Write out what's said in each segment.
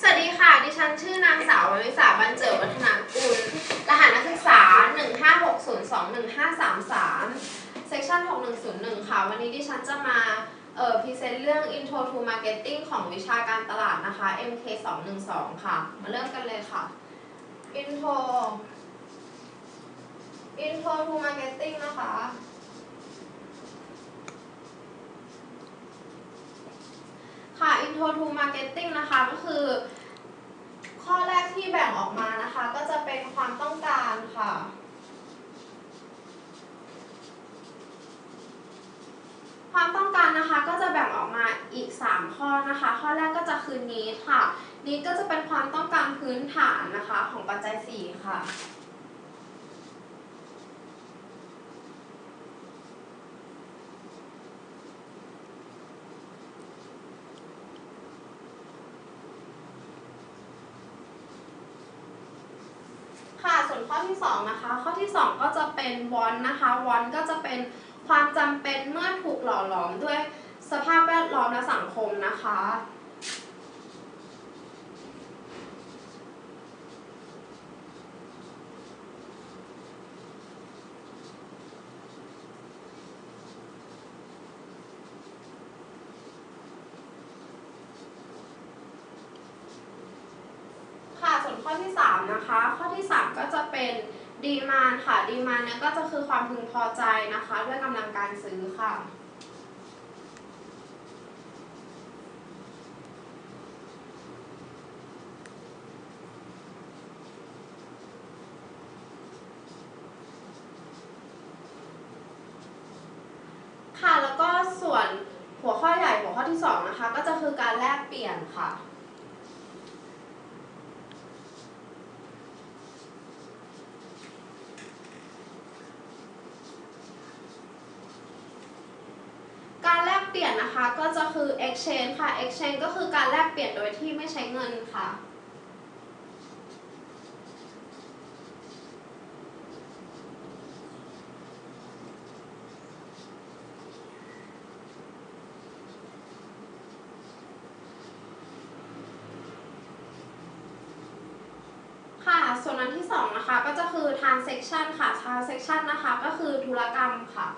สวัสดีค่ะ ดิฉันชื่อนางสาววริษาบรรเจิดวัฒนากุล รหัสนักศึกษา 156021533 section 6101 ค่ะ วันนี้ดิฉันจะมาเอ่อพรีเซนต์เรื่อง intro to marketing ของวิชาการตลาดนะคะ MK 212ค่ะ มาเริ่มกันเลยค่ะ intro intro to marketing นะคะ ค่ะ intro to marketing นะคะก็คือ ข้อแรกที่แบ่งออกมานะคะ ก็จะเป็นความต้องการค่ะ ความต้องการนะคะก็จะแบ่งออกมาอีก 3 ข้อนะคะ ข้อแรกก็จะคือ need ค่ะ need ก็จะเป็นความต้องการพื้นฐานนะคะของปัจจัย 4 ค่ะ วนข้อที่2นะคะ ข้อที่ 2 ก็จะเป็นวอนนะคะวอนก็จะเป็นความจำเป็นเมื่อถูกหล่อหลอมด้วยสภาพแวดล้อมและสังคมนะคะ ข้อที่ 3 นะคะ ข้อที่ 3 ก็จะเป็นดีมานค่ะดีมานเนี่ยก็จะคือความพึงพอใจนะคะ ด้วยกำลังการซื้อค่ะค่ะแล้วก็ส่วนหัวข้อใหญ่หัวข้อที่ 2 นะคะ ก็จะคือการแลกเปลี่ยนค่ะ การแลกเปลี่ยนนะคะก็จะคือ exchange ค่ะ exchange ก็คือการแลกเปลี่ยนโดยที่ไม่ใช้เงินค่ะ ค่ะ ส่วนอันที่2นะคะก็จะคือ transaction ค่ะ transaction นะคะก็คือธุรกรรมค่ะ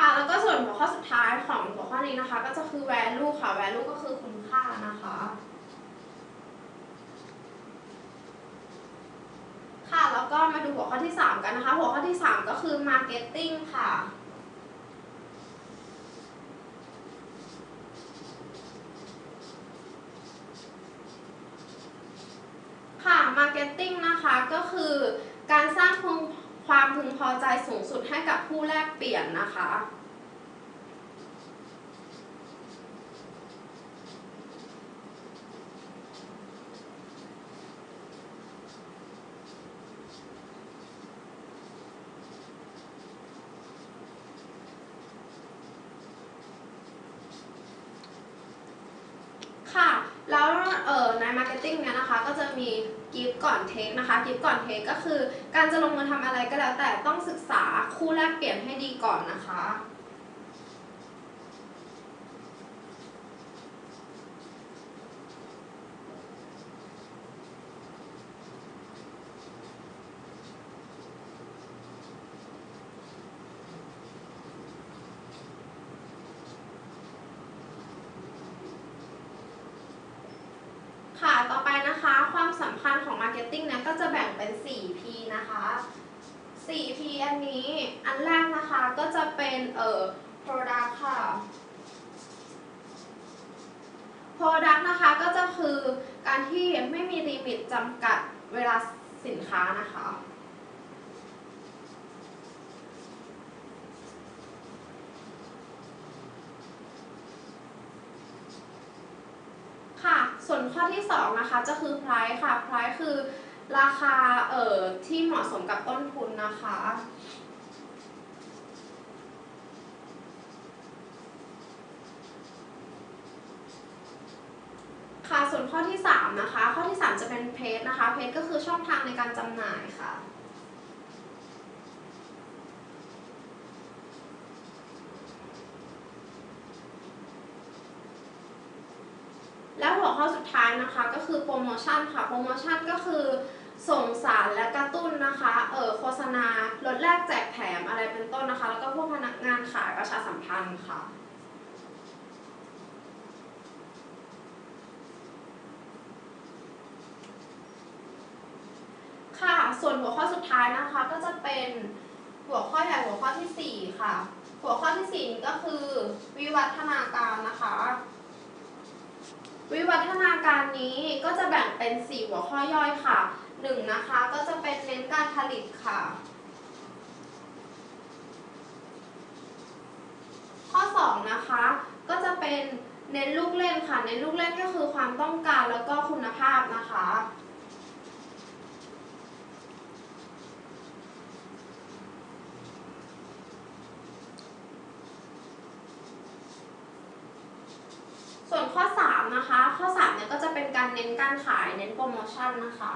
ค่ะ แล้วก็ส่วนหัวข้อสุดท้ายของหัวข้อนี้นะคะ ก็จะคือ value ค่ะ value ก็คือคุณค่านะคะ ค่ะ แล้วก็มาดูหัวข้อที่ 3 กันนะคะ หัวข้อที่ 3 ก็คือ marketing ค่ะค่ะ marketing นะคะ ก็คือการสร้างพึง ความพึงพอใจสูงสุดให้กับผู้แลกเปลี่ยนนะคะ แล้ว เอ่อใน marketing เนี่ยนะคะ ก็จะมีกิฟต์ก่อนเทคนะคะกิฟต์ก่อนเทคก็คือ การจะลงมือทำอะไรก็แล้วแต่ต้องศึกษาคู่แลกเปลี่ยนให้ดีก่อนนะคะ ค่ะ ต่อไปนะคะ ความสำคัญของ Marketing เนี่ยก็จะแบ่งเป็น 4P นะคะ 4P อันนี้ อันแรกนะคะก็จะเป็นเอ่อ product ค่ะ product นะคะก็จะคือการที่ไม่มีลิมิตจำกัดเวลาสินค้านะคะ ค่ะ ส่วนข้อที่2นะคะจะคือ price ค่ะ price คือราคาเอ่อที่เหมาะสมกับต้นทุนนะคะ ค่ะ ส่วนข้อที่ 3 นะคะ ข้อที่ 3 จะเป็นเพจนะคะ เพจก็คือช่องทางในการจำหน่ายค่ะ และหัวข้อสุดท้ายนะคะก็คือโปรโมชั่นค่ะ โปรโมชั่นก็คือส่งสารและกระตุ้นนะคะเออโฆษณาลดแลกแจกแถมอะไรเป็นต้นนะคะ แล้วก็พวกพนักงานขายประชาสัมพันธ์ค่ะค่ะ ส่วนหัวข้อสุดท้ายนะคะก็จะเป็นหัวข้อใหญ่หัวข้อที่ 4 ค่ะ หัวข้อที่4นี้ก็คือวิวัฒนาการนะคะ วิวัฒนาการนี้ก็จะแบ่งเป็น 4 หัวข้อย่อยค่ะ 1 นะคะก็จะเป็นเน้นการผลิตค่ะ ข้อ 2 นะคะก็จะเป็นเน้นลูกเล่นค่ะ เน้นลูกเล่นก็คือความต้องการแล้วก็คุณภาพนะคะ ส่วนข้อ 3นะคะ ข้อ3เนี่ยก็จะเป็นการเน้นการขายเน้นโปรโมชั่นนะคะ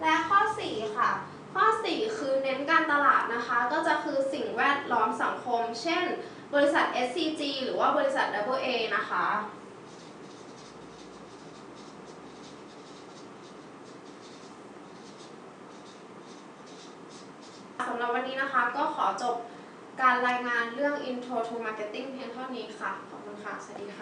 และข้อ 4 ค่ะ ข้อ 4 คือเน้นการตลาดนะคะ ก็จะคือสิ่งแวดล้อมสังคม เช่น บริษัท SCG หรือว่าบริษัท AA นะคะ หรับวันนี้นะคะ ก็ขอจบการรายงานเรื่อง Intro to Marketing เพียงเท่านี้ค่ะ ขอบคุณค่ะ สวัสดีค่ะ